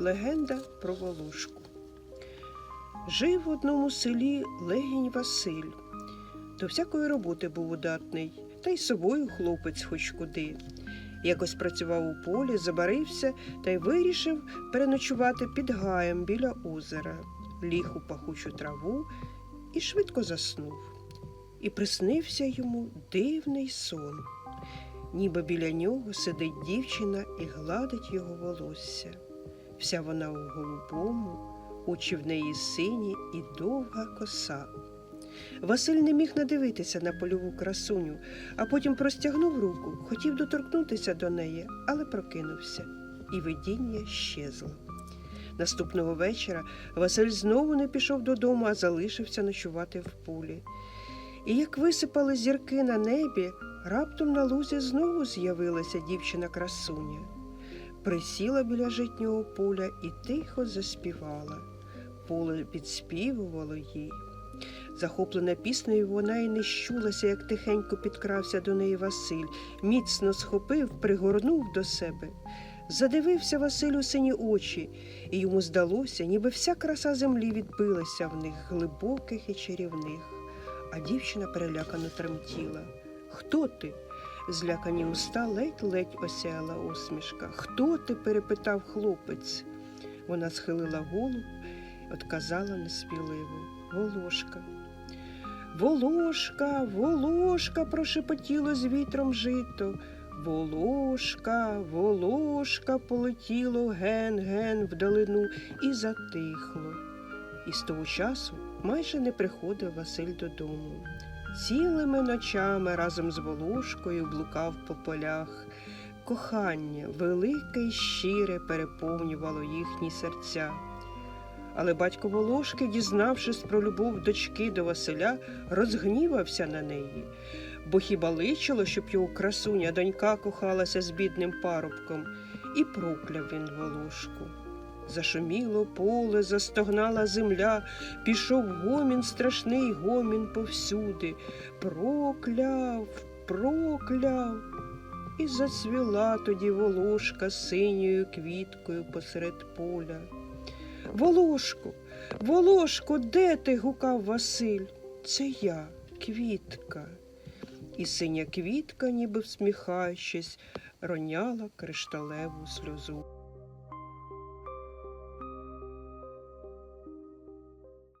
Легенда про Волошку. Жив в одному селі легінь Василь. До всякої роботи був удатний, та й собою хлопець хоч куди. Якось працював у полі, забарився та й вирішив переночувати під гаєм біля озера, ліг у пахучу траву і швидко заснув. І приснився йому дивний сон. Ніби біля нього сидить дівчина і гладить його волосся. Вся вона у голубому, очі в неї сині і довга коса. Василь не міг надивитися на польову красуню, а потім простягнув руку, хотів доторкнутися до неї, але прокинувся, і видіння щезло. Наступного вечора Василь знову не пішов додому, а залишився ночувати в полі. І як висипали зірки на небі, раптом на лузі знову з'явилася дівчина-красуня. Присіла біля житнього поля і тихо заспівала. Поле підспівувало їй. Захоплена піснею, вона й не щулася, як тихенько підкрався до неї Василь, міцно схопив, пригорнув до себе. Задивився Василь у сині очі, і йому здалося, ніби вся краса землі відбилася в них глибоких і чарівних. А дівчина перелякано тремтіла. Хто ти? Злякані уста ледь-ледь осяяла усмішка. Хто ти? перепитав хлопець. Вона схилила голову, отказала неспіливо. Волошка. Волошка, волошка, прошепотіло з вітром жито. Волошка, волошка полетіло ген-ген вдалину і затихло. І з того часу майже не приходив Василь додому. Цілими ночами разом з Волошкою блукав по полях. Кохання велике й щире переповнювало їхні серця. Але батько Волошки, дізнавшись про любов дочки до Василя, розгнівався на неї, бо хіба личило, щоб його красуня донька кохалася з бідним парубком, і прокляв він Волошку. Зашуміло поле, застогнала земля, пішов гомін, страшний гомін повсюди. Прокляв, прокляв. І зацвіла тоді волошка синьою квіткою посеред поля. Волошку, Волошку, де ти? гукав Василь. Це я, квітка. І синя квітка, ніби всміхаючись, роняла кришталеву сльозу.